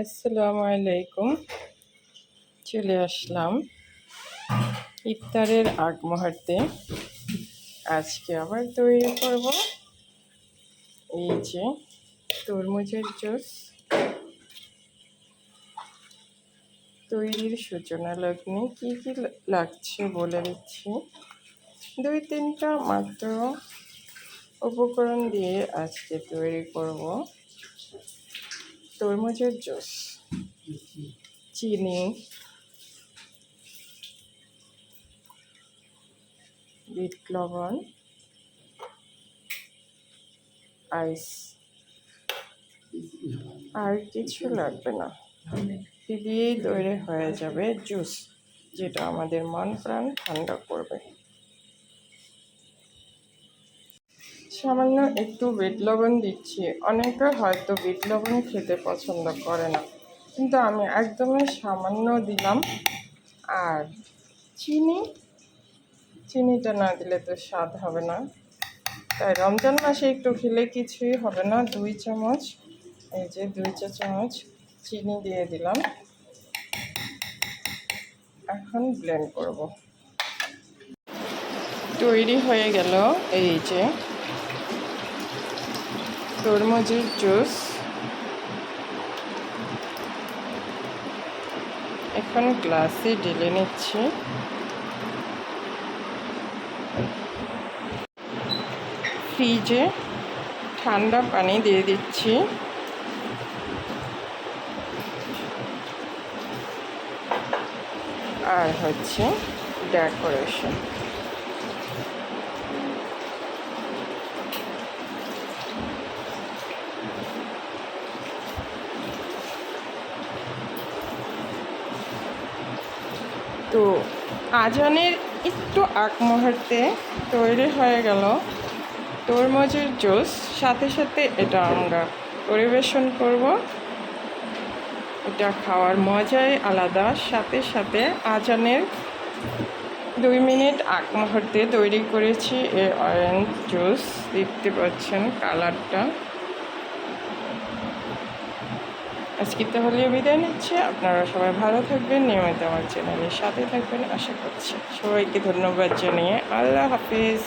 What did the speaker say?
আসসালামু আলাইকুম। চলে আসলাম ইফতারের আগ মুহূর্তে। আজকে আবার তৈরি করব। এই যে তরমুজের জুস। তৈরির সূচনা লগ্নে কী কী লাগছে বলে দিচ্ছি। দুই তিনটা মাত্র উপকরণ দিয়ে আজকে তৈরি করব। তরমুজের জুস চিনি বিট লবণ আইস আর কিছু লাগবে না। দিয়েই তৈরি হয়ে যাবে জুস যেটা আমাদের মন প্রাণ ঠান্ডা করবে। সামান্য একটু বিট লবণ দিচ্ছি। অনেকে হয়তো বিট লবণ খেতে পছন্দ করে না। কিন্তু আমি একদমই সামান্য দিলাম। আর চিনি, চিনিটা না দিলে তো স্বাদ হবে না। তাই রমজান মাসে একটু খেলে কিছুই হবে না। দুই চামচ, এই যে দুই চা চামচ চিনি দিয়ে দিলাম। এখন ব্লেন্ড করব। তৈরি হয়ে গেল, এই যে। তরমুজের জুস। এখন গ্লাসে ঢেলে নিচ্ছি। ফ্রিজে ঠান্ডা পানি দিয়ে দিচ্ছি। আর হচ্ছে ডেকোরেশন। তো আজানের একটু আগ মুহূর্তে তৈরি হয়ে গেল তরমুজের জুস। সাথে সাথে এটা আমরা পরিবেশন করব। এটা খাওয়ার মজাই আলাদা। সাথে সাথে আজানের দুই মিনিট আগ মুহূর্তে তৈরি করেছি এই অরেঞ্জ জুস দেখতে পাচ্ছেন কালারটা আজকে তাহলে বিদায় নিচ্ছি। আপনারা সবাই ভালো থাকবেন, নিয়মিত আমার চ্যানেলের সাথে থাকবেন। আশা করছি সবাইকে ধন্যবাদ জানিয়ে আল্লাহ হাফিজ।